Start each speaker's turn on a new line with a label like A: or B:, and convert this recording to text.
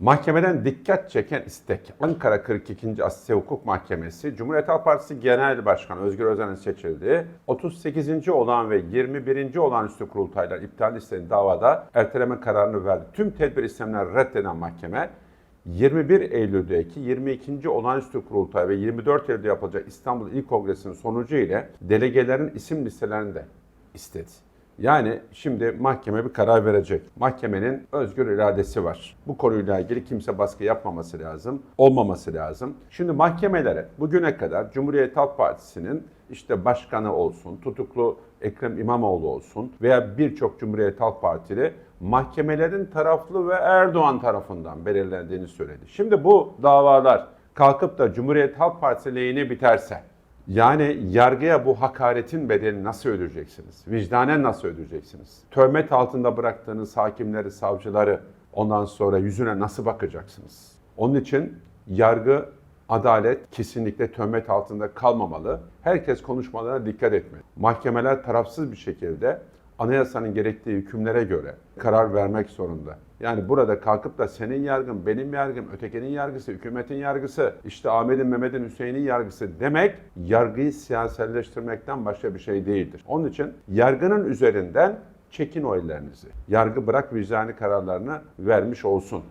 A: Mahkemeden dikkat çeken istek. Ankara 42. Asya Hukuk Mahkemesi, Cumhuriyet Halk Partisi Genel Başkanı Özgür Özel'in seçildiği 38. olan ve 21. olağanüstü kurultaylar iptal istediği davada erteleme kararını verdi. Tüm tedbir istemleri reddeden mahkeme 21 Eylül'deki 22. olağanüstü kurultay ve 24 Eylül'de yapılacak İstanbul İl Kongresi'nin sonucu ile delegelerin isim listelerini de istedi. Yani şimdi mahkeme bir karar verecek. Mahkemenin özgür iradesi var. Bu konuyla ilgili kimse baskı yapmaması lazım, olmaması lazım. Şimdi mahkemelere bugüne kadar Cumhuriyet Halk Partisi'nin işte başkanı olsun, tutuklu Ekrem İmamoğlu olsun veya birçok Cumhuriyet Halk Partili mahkemelerin taraflı ve Erdoğan tarafından belirlendiğini söyledi. Şimdi bu davalar kalkıp da Cumhuriyet Halk Partisi lehine biterse yani yargıya bu hakaretin bedelini nasıl ödeyeceksiniz? Vicdanen nasıl ödeyeceksiniz? Töhmet altında bıraktığınız hakimleri, savcıları ondan sonra yüzüne nasıl bakacaksınız? Onun için yargı, adalet kesinlikle töhmet altında kalmamalı. Herkes konuşmalarına dikkat etmeli. Mahkemeler tarafsız bir şekilde anayasanın gerektiği hükümlere göre karar vermek zorunda. Yani burada kalkıp da senin yargın, benim yargım, ötekinin yargısı, hükümetin yargısı, işte Ahmet'in, Mehmet'in, Hüseyin'in yargısı demek yargıyı siyaselleştirmekten başka bir şey değildir. Onun için yargının üzerinden çekin oylarınızı. Yargı bırak vicdani kararlarını vermiş olsun.